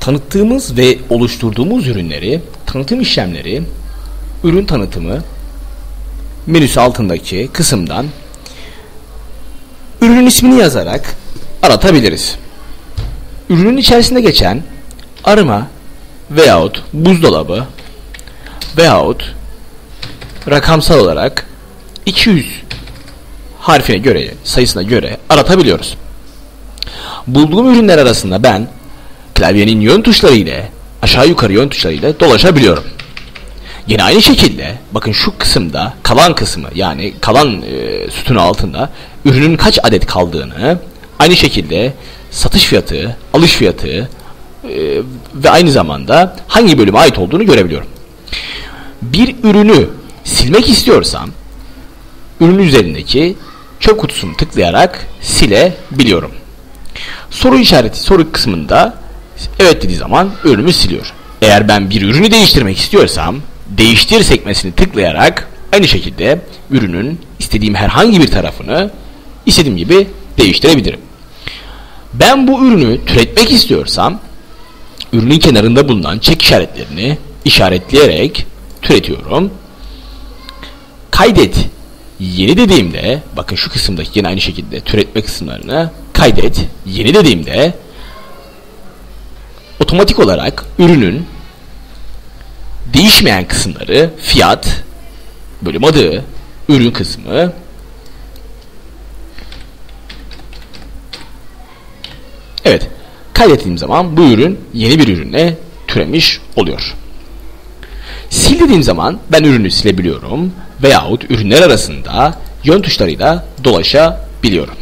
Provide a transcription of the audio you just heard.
tanıttığımız ve oluşturduğumuz ürünleri, tanıtım işlemleri, ürün tanıtımı menüsü altındaki kısımdan ürünün ismini yazarak aratabiliriz. Ürünün içerisinde geçen arama veyahut buzdolabı veyahut rakamsal olarak 200 harfine göre, sayısına göre aratabiliyoruz. Bulduğum ürünler arasında ben klavyenin yön tuşları ile aşağı yukarı yön tuşları ile dolaşabiliyorum. Yine aynı şekilde bakın şu kısımda kalan kısmı yani kalan e, sütun altında ürünün kaç adet kaldığını aynı şekilde satış fiyatı, alış fiyatı e, ve aynı zamanda hangi bölüme ait olduğunu görebiliyorum. Bir ürünü silmek istiyorsam ürün üzerindeki çöp kutusunu tıklayarak silebiliyorum. Soru işareti soru kısmında evet dediği zaman ürünümü siliyor. Eğer ben bir ürünü değiştirmek istiyorsam değiştir sekmesini tıklayarak aynı şekilde ürünün istediğim herhangi bir tarafını istediğim gibi değiştirebilirim. Ben bu ürünü türetmek istiyorsam ürünün kenarında bulunan çek işaretlerini işaretleyerek türetiyorum. Kaydet yeni dediğimde bakın şu kısımdaki yine aynı şekilde türetme kısımlarını kaydet yeni dediğimde otomatik olarak ürünün değişmeyen kısımları fiyat, bölüm adı, ürün kısmı, Evet, kaydettiğim zaman bu ürün yeni bir ürüne türemiş oluyor. Sil dediğim zaman ben ürünü silebiliyorum veyahut ürünler arasında yön tuşlarıyla dolaşabiliyorum.